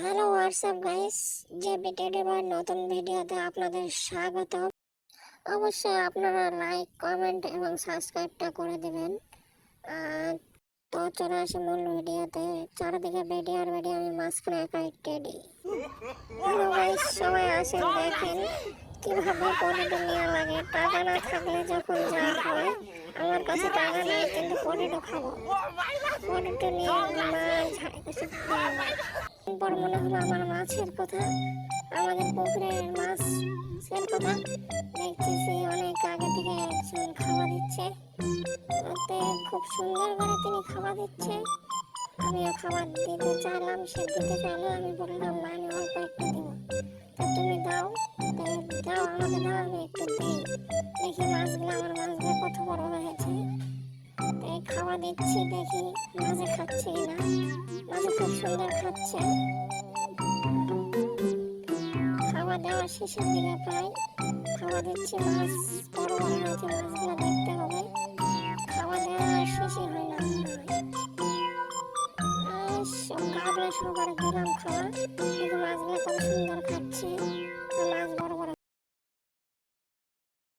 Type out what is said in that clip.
Hello WhatsApp guys যে ভিডিওটি নতুন ভিডিওতে আপনাদের স্বাগত অবশ্যই আপনারা লাইক কমেন্ট এবং সাবস্ক্রাইবটা করে দেবেন। তো চলে আসি মূল ভিডিওতে। চারিদিকে ভিডিও আর ভিডিও আমি মাঝখানে একাই টেডি হ্যালো গাইস সবাই আসেন, দেখেন কীভাবে পলিটো নেওয়া লাগে। টাকা না থাকলে যখন যা হয়, আমার কাছে টাকা নেই, কিন্তু পলিটো খাব। পলিটো নিয়ে মাছ হাড়ে কাছে পর মনে হলো আমার মাছের কথা, আমাদের পুকুরের মাছ সের কথা। দেখতেছি অনেক আগে থেকে একজন খাওয়া দিচ্ছে। ওতে খুব সুন্দর করে তিনি খাওয়া দিচ্ছে। আমিও খাবার দিতে চাইলাম, সে দিতে চাইলে, আমি বললাম না আমি অল্প একটু দিব। তা তুমি দাও দাও, আমাকে দাও, আমি একটু দিই। দেখি মাছগুলো, আমার মাছগুলো কত বড় হয়েছে। তো এই খাওয়া দিচ্ছি দেখি। মাঝে খাচ্ছে কিনা মাঝে খুব সুন্দর খাচ্ছে। খাওয়া দাওয়া শেষের দিকে প্রায়। খাওয়া দিচ্ছি মাছ বড় বড় হয়েছে মাছগুলো দেখতে হবে। খাওয়া দাওয়া শেষই হয় না। গাবলা সহকারে দিলাম খাওয়া। কিন্তু মাছগুলো কত সুন্দর খাচ্ছে।